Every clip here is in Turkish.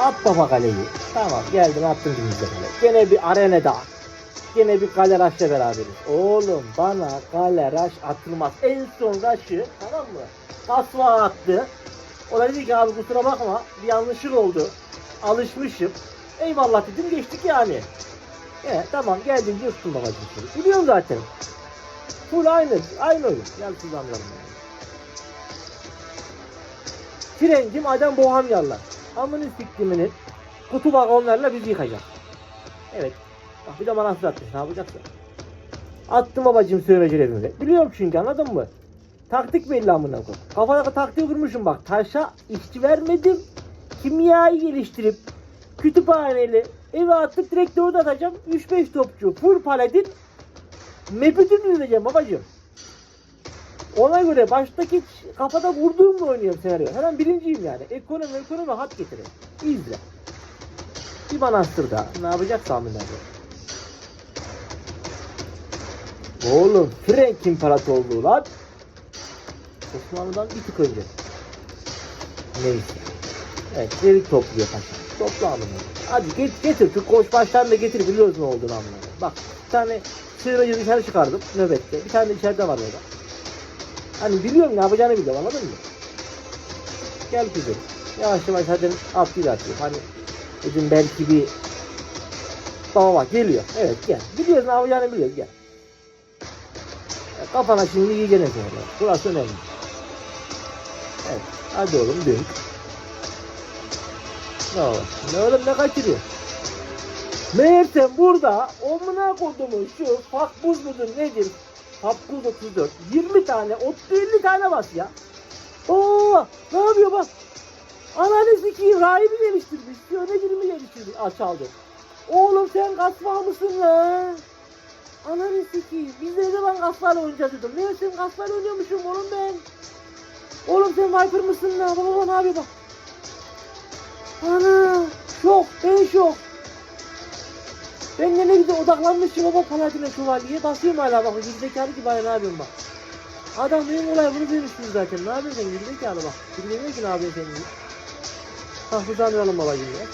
At baba kaleyi. Tamam geldim attım birinci kale. Gene bir arenada. Gene bir kale raşla beraberiz. Oğlum bana kale raş atılmaz. En son raşı tamam mı? Kasva attı. O da dedi ki abi kusura bakma bir yanlışlık oldu. Alışmışım. Eyvallah dedim geçtik yani. E, tamam geldin yırttın babacığım. Biliyorum zaten. Full aynı. Aynı oyun. Gel siz anlayalım. Yani. Frencim adam bohemyarlar. Amının siktiminin kutu vagonlarla bizi yıkacak. Evet. Bak bir de manasız atmış. Ne yapacaksın? Attım babacığım sövmeci evimde. Biliyorum çünkü anladın mı? Taktik belli amına koy. Kafada taktiği kurmuşum bak. Taşa işçi vermedim. Kimyayı geliştirip kütüphaneli eve attıp direkt dörde atacağım. 3-5 topçu. Full paladin. Map'i düzenleyeceğim babacığım. Ona göre baştaki kafada vurduğumla oynuyorum senaryo. Hemen birinciyim yani. Ekonomi ekonomi hat getirin. İzle. Bir manastır daha. Ne yapacak tahmin Oğlum Frank İmparatorluğu lan. Osmanlı'dan bir tık önce. Neyse. Evet delik topluyor paşa. Topla amına. Hadi get, getir şu koş baştan da getir biliyoruz ne olduğunu amına. Bak bir tane sığınacı dışarı çıkardım nöbette. Bir tane de içeride var orada. Hani biliyorum ne yapacağını biliyorum anladın mı? Gel kızım. Yavaş yavaş hadi atlayı atıyor. Hani dedim belki bir Baba geliyor. Evet gel. Biliyoruz ne yapacağını biliyoruz gel. Ya Kafana şimdi iyi gene sonra. Burası önemli. Evet. Hadi oğlum dön. Ne oğlum? Ne oğlum ne kaçırıyor? Meğersem burada omuna kodumun şu fakbuz mudur nedir? Fakbuz 34. 20 tane, 50 tane bas ya. Oo, ne yapıyor bak? Ananı sikiyim rahibi geliştirmiş. Yöne girimi geliştirmiş. Aa çaldı. Oğlum sen kasma mısın lan? Ananı sikiyim. Biz ne zaman kaslarla oynayacağız dedim. Ne sen kaslarla oynuyormuşum oğlum ben. Oğlum sen Viper mısın lan? Baba ne yapıyor bak. Ana şok ben şok. Ben de ne güzel odaklanmışım baba Paladin'e şövalyeye basıyorum hala bak gerizekalı gibi hala ne yapıyorum bak. Adam benim olay bunu duymuşsun zaten ne yapıyorsun sen gerizekalı bak. Bilmiyorum ki ne yapıyorsun sen diye. Tahfız anlayalım babacığım ya.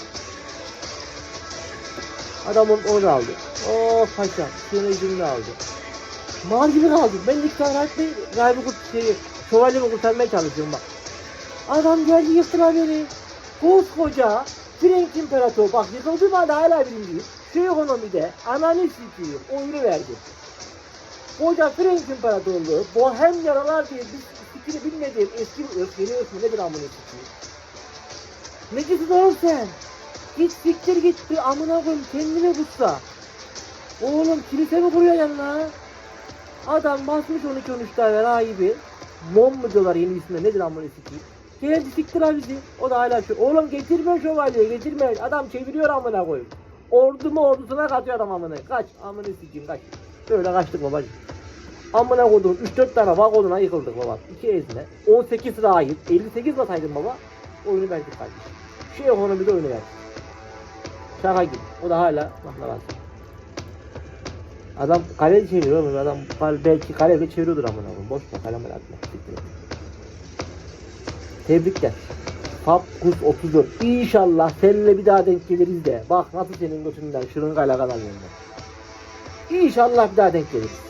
Adamın onu aldı. Oh paşa. Suyun ucunu aldı. Mal gibi kaldık. Ben ilk tane Bey galiba kurt şeyi, şövalyemi kurtarmaya çalışıyorum bak. Adam geldi yıktılar beni. Koskoca Frank İmparator bak yıkıldığım halde hala birinciyim. Şu ekonomide ananı sikiyim oyunu verdi. Koca Frank İmparatorluğu Bohem yaralar diye biz fikrini bilmediğim eski bir ırk yeni ırk nedir amına sikiyim. Ne diyorsun oğlum sen? Git siktir git bir amına koyayım kendine kutsa. Oğlum kilise mi kuruyor yanına? Adam basmış 12 13 tane rahibi. Mom mu diyorlar yeni ismine nedir amına sikeyim. Geldi siktir abi bizi. O da hala şu. Oğlum getirme şövalyeyi getirme. Adam çeviriyor amına koyayım. Ordu mu ordusuna katıyor adam amına. Kaç amına sikeyim kaç. Böyle kaçtık babacığım. Amına koydum 3-4 tane vagonuna yıkıldık baba. 2 ezme. 18 rahip. 58 basaydın baba. Oyunu verdik kardeşim. Şu ekonomide oyunu verdik. Şaka gibi. O da hala var. Adam kale çeviriyor oğlum. Adam kale- belki kale çeviriyordur amına koyayım. Boş ver kaleme atma. Tebrikler. Fab Kus 34. İnşallah seninle bir daha denk geliriz de. Bak nasıl senin götünden şırıngayla alıyorum ben. İnşallah bir daha denk geliriz.